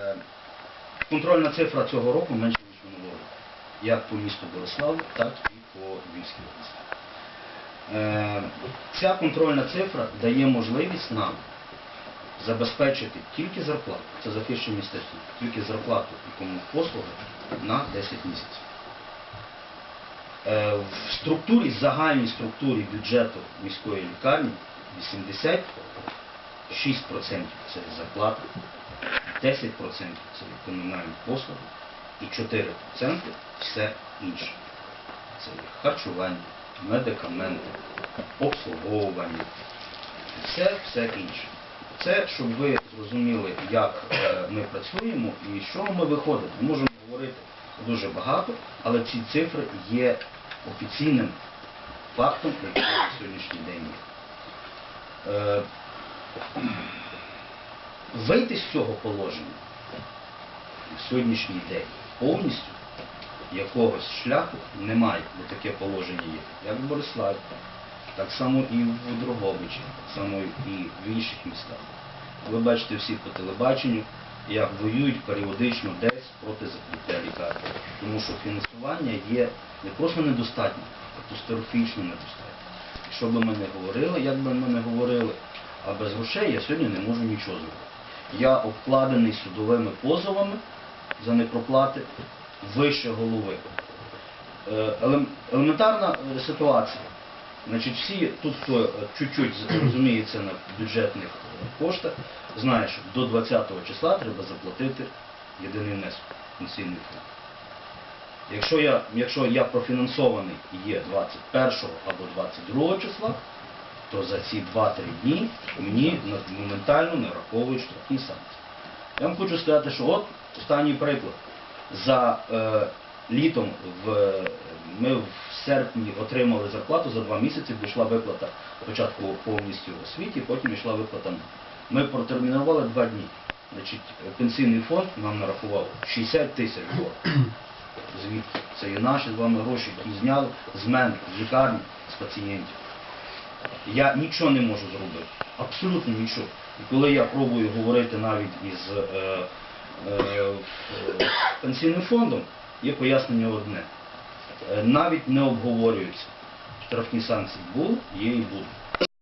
Е, Контрольна цифра цього року менше, ніж минулого року. Як по місту Борислав, так і по Львівській області. Е, Ця контрольна цифра дає можливість нам забезпечити тільки зарплату, це захищені статті, тільки зарплату і кому послуги на 10 місяців. Е, В структурі, загальній структурі бюджету міської лікарні 86% це зарплата, 10% це комунальні послуги і 4% все інше. Це харчування, медикаменти, обслуговування, і все, все інше. Це, щоб ви зрозуміли, як е, ми працюємо і чого ми виходимо. Ми можемо говорити дуже багато, але ці цифри є офіційним фактом, який на сьогоднішній день є. Вийти з цього положення в сьогоднішній день повністю якогось шляху немає, бо таке положення є. Як в Бориславі, так само і в Дрогобичі, так само і в інших містах. Ви бачите всі по телебаченню, як воюють періодично десь проти закриття лікарні. Тому що фінансування є не просто недостатньо, а катастрофічно недостатньо. Що би ми не говорили, як би ми не говорили, а без грошей я сьогодні не можу нічого зробити. Я обкладений судовими позовами за непроплати вище голови. Е, Елементарна е, ситуація. Значить, всі тут, хто е, чуть-чуть розуміється на бюджетних коштах, знає, що до 20 числа треба заплатити єдиний внесок пенсійний фонд. Якщо я, якщо я профінансований є 21 або 22 числа, то за ці 2-3 дні мені моментально нараховують штрафні санкції. Я вам хочу сказати, що от останній приклад. За е, літом в, ми в серпні отримали зарплату за два місяці, бо йшла виплата спочатку повністю освіті, потім йшла виплата нам. Ми протермінували два дні. Значить, пенсійний фонд нам нарахував 60 тисяч доларів. Звідки? Це є наші з вами гроші, які зняли з мене, з лікарні, з пацієнтів. Я нічого не можу зробити. Абсолютно нічого. І коли я пробую говорити навіть із е, е, е, пенсійним фондом, є пояснення одне. Е, навіть не обговорюються. Штрафні санкції були, є і будуть.